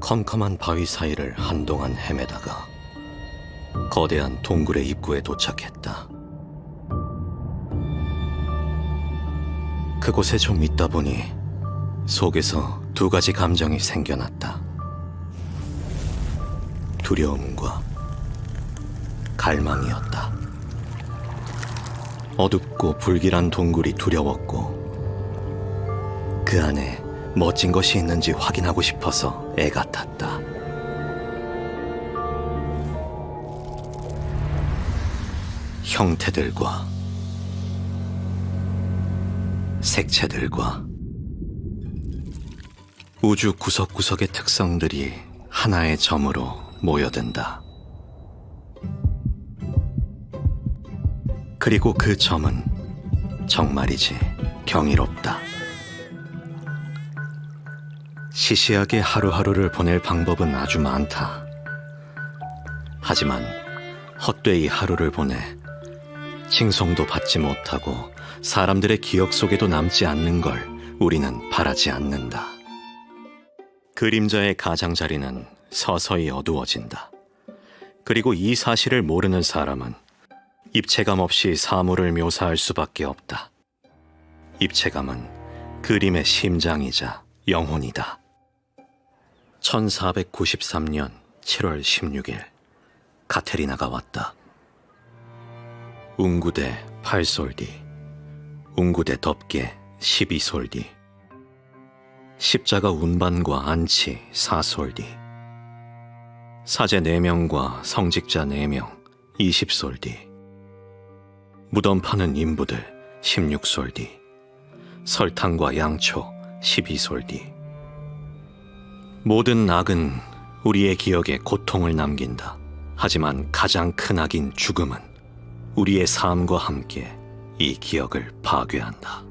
컴컴한 바위 사이를 한동안 헤매다가 거대한 동굴의 입구에 도착했다. 그곳에 좀 있다 보니 속에서 두 가지 감정이 생겨났다. 두려움과 갈망이었다. 어둡고 불길한 동굴이 두려웠고 그 안에 멋진 것이 있는지 확인하고 싶어서 애가 탔다. 형태들과 색채들과 우주 구석구석의 특성들이 하나의 점으로 모여든다. 그리고 그 점은 정말이지 경이롭다. 시시하게 하루하루를 보낼 방법은 아주 많다. 하지만 헛되이 하루를 보내 칭송도 받지 못하고 사람들의 기억 속에도 남지 않는 걸 우리는 바라지 않는다. 그림자의 가장자리는 서서히 어두워진다. 그리고 이 사실을 모르는 사람은 입체감 없이 사물을 묘사할 수밖에 없다. 입체감은 그림의 심장이자 영혼이다. 1493년 7월 16일 카테리나가 왔다. 웅구대 8솔디, 웅구대 덮개 12솔디, 십자가 운반과 안치 4솔디, 사제 4명과 성직자 4명 20솔디, 무덤 파는 인부들 16솔디, 설탕과 양초 12솔디. 모든 악은 우리의 기억에 고통을 남긴다. 하지만 가장 큰 악인 죽음은 우리의 삶과 함께 이 기억을 파괴한다.